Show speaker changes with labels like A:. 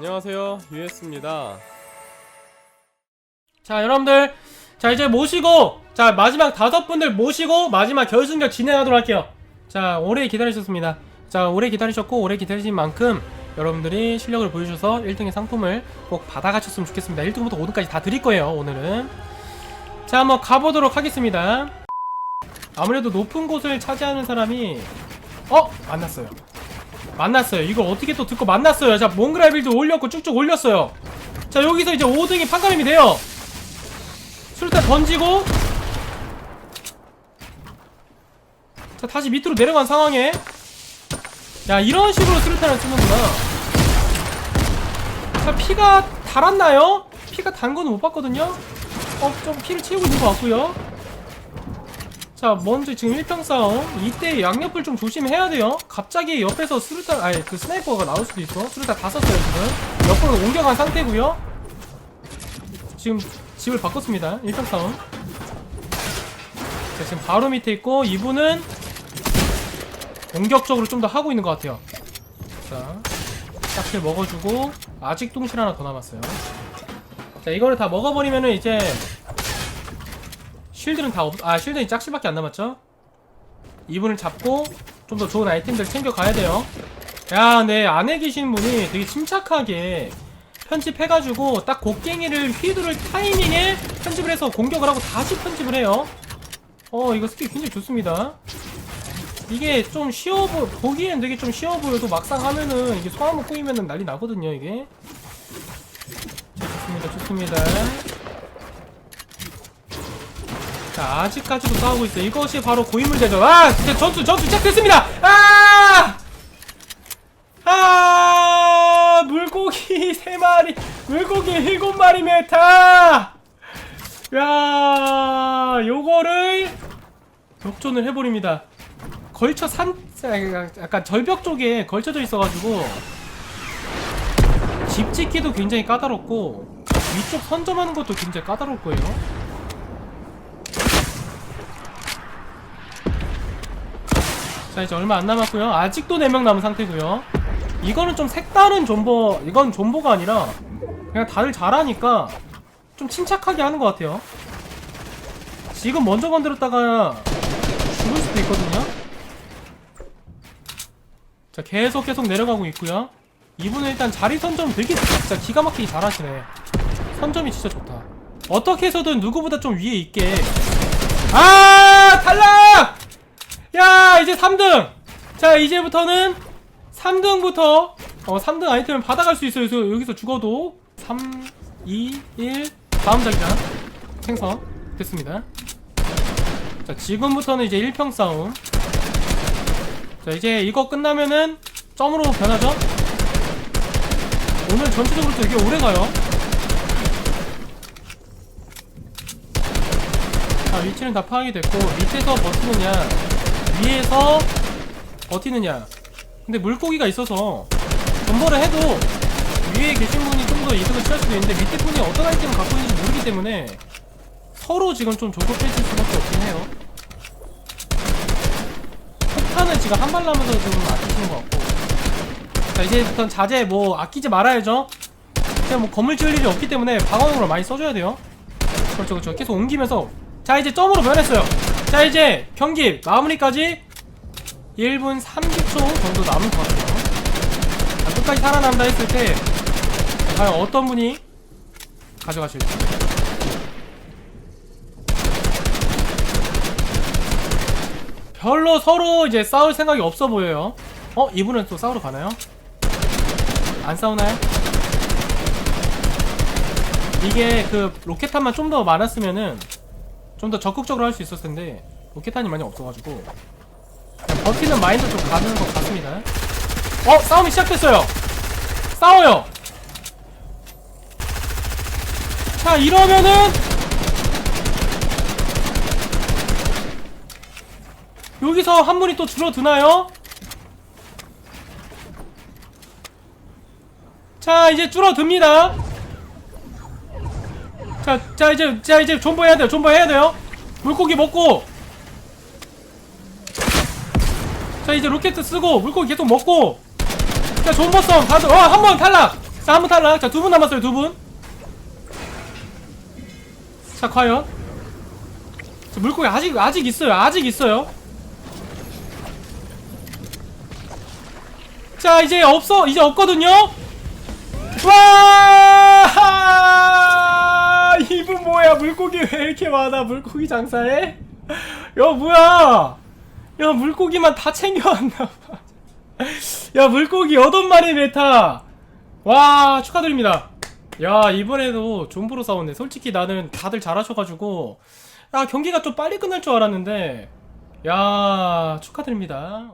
A: 안녕하세요. 유에스입니다.
B: 자 여러분들. 자 이제 모시고 자 마지막 다섯 분들 모시고 마지막 결승전 진행하도록 할게요. 자 오래 기다리셨습니다. 자 오래 기다리셨고 오래 기다리신 만큼 여러분들이 실력을 보여주셔서 1등의 상품을 꼭 받아가셨으면 좋겠습니다. 1등부터 5등까지 다 드릴 거예요 오늘은. 자 한번 가보도록 하겠습니다. 아무래도 높은 곳을 차지하는 사람이 어? 만났어요 만났어요. 이걸 어떻게 또 듣고 만났어요? 자 몽그라 빌드 올렸고 쭉쭉 올렸어요. 자 여기서 이제 5등이 판가름이 돼요. 수류탄 던지고. 자 다시 밑으로 내려간 상황에. 야 이런 식으로 수류탄을 쓰는구나. 자 피가 달았나요? 피가 단 거는 못 봤거든요. 어 좀 피를 채우고 있는 것 같고요 자 먼저 지금 1평 싸움. 이때 양옆을 좀 조심해야 돼요. 갑자기 옆에서 수류탄 아니 그 스나이퍼가 나올 수도 있어. 수류탄 다 썼어요 지금. 옆으로 옮겨간 상태고요. 지금 집을 바꿨습니다. 1평 싸움. 자 지금 바로 밑에 있고 이분은 공격적으로 좀 더 하고 있는 것 같아요. 자 짝실 먹어주고 아직 뚱실 하나 더 남았어요. 자 이거를 다 먹어버리면은 이제 쉴드는 다 없.. 아 쉴드는 짝실밖에 안 남았죠 이분을 잡고 좀 더 좋은 아이템들 챙겨가야 돼요 야, 네, 안에 계신 분이 되게 침착하게 편집해가지고 딱 곡괭이를 휘두를 타이밍에 편집을 해서 공격을 하고 다시 편집을 해요. 어, 이거 스킬 굉장히 좋습니다. 이게 좀 쉬워 보, 보기엔 되게 좀 쉬워 보여도 막상 하면은 이게 손 한번 꼬이면은 난리 나거든요, 이게. 자, 좋습니다, 좋습니다. 자, 아직까지도 싸우고 있어요. 이것이 바로 고인물 대전. 아! 이제 전투, 전투 시작됐습니다! 아! 아 물고기 세 마리 물고기 일곱 마리 메타 야 요거를 역전을 해버립니다 걸쳐 산 약간 절벽 쪽에 걸쳐져 있어가지고 집 짓기도 굉장히 까다롭고 위쪽 선점하는 것도 굉장히 까다로울 거예요 자 이제 얼마 안 남았고요. 아직도 4명 남은 상태고요. 이거는 좀 색다른 존버 이건 존버가 아니라 그냥 다들 잘하니까 좀 침착하게 하는 것 같아요. 지금 먼저 건드렸다가 죽을 수도 있거든요. 자 계속 계속 내려가고 있고요. 이분은 일단 자리 선점 되게 진짜 기가 막히게 잘하시네. 선점이 진짜 좋다. 어떻게 해서든 누구보다 좀 위에 있게. 아 탈락 야 이제 3등. 자 이제부터는 3등부터 어 3등 아이템을 받아갈 수 있어요. 여기서 죽어도 3 2 1 다음 자기장 생성 됐습니다. 자 지금부터는 이제 1평 싸움. 자 이제 이거 끝나면은 점으로 변하죠? 오늘 전체적으로 되게 오래가요. 자 위치는 다 파악이 됐고 밑에서 버티느냐 위에서 버티느냐. 근데 물고기가 있어서 전보를 해도 위에 계신 분이 좀 더 이득을 취할 수도 있는데 밑에 분이 어떤 아이템을 갖고 있는지 모르기 때문에 서로 지금 좀 조급해질 수밖에 없긴 해요. 폭탄을 지금 한 발 남아서 지금 아끼시는 것 같고. 자 이제부터 자제 뭐 아끼지 말아야죠. 그냥 뭐 건물 지을 일이 없기 때문에 방어용으로 많이 써줘야 돼요. 그렇죠 그렇죠. 계속 옮기면서. 자 이제 점으로 변했어요 자 이제 경기 마무리까지 1분 30초 정도 남은 것 같아요 자, 끝까지 살아남다 했을 때 과연 어떤 분이 가져가실지 별로 서로 이제 싸울 생각이 없어 보여요 어? 이분은 또 싸우러 가나요? 안 싸우나요? 이게 그 로켓탄만 좀 더 많았으면은 좀 더 적극적으로 할 수 있었을 텐데 로켓탄이 많이 없어가지고. 버티는 마인드 좀 가는 것 같습니다. 어? 싸움이 시작됐어요! 싸워요! 자 이러면은! 여기서 한 분이 또 줄어드나요? 자 이제 줄어듭니다 자, 자 이제 자 이제 존버 해야 돼요 존버 해야 돼요 물고기 먹고 자 이제 로켓 쓰고 물고기 계속 먹고 자 존버성 다들 어한 번 탈락 자, 한분 탈락. 자, 두 분 남았어요, 두 분. 자, 과연? 자, 물고기 아직, 아직 있어요. 아직 있어요. 자, 이제 없어. 이제 없거든요? 와! 이분 뭐야? 물고기 왜 이렇게 많아? 물고기 장사해? 야, 뭐야? 야, 물고기만 다 챙겨왔나봐. 야, 물고기 여덟 마리 메타! 와, 축하드립니다. 야, 이번에도 존부로 싸웠네. 솔직히 나는 다들 잘하셔가지고, 야, 경기가 좀 빨리 끝날 줄 알았는데, 야, 축하드립니다.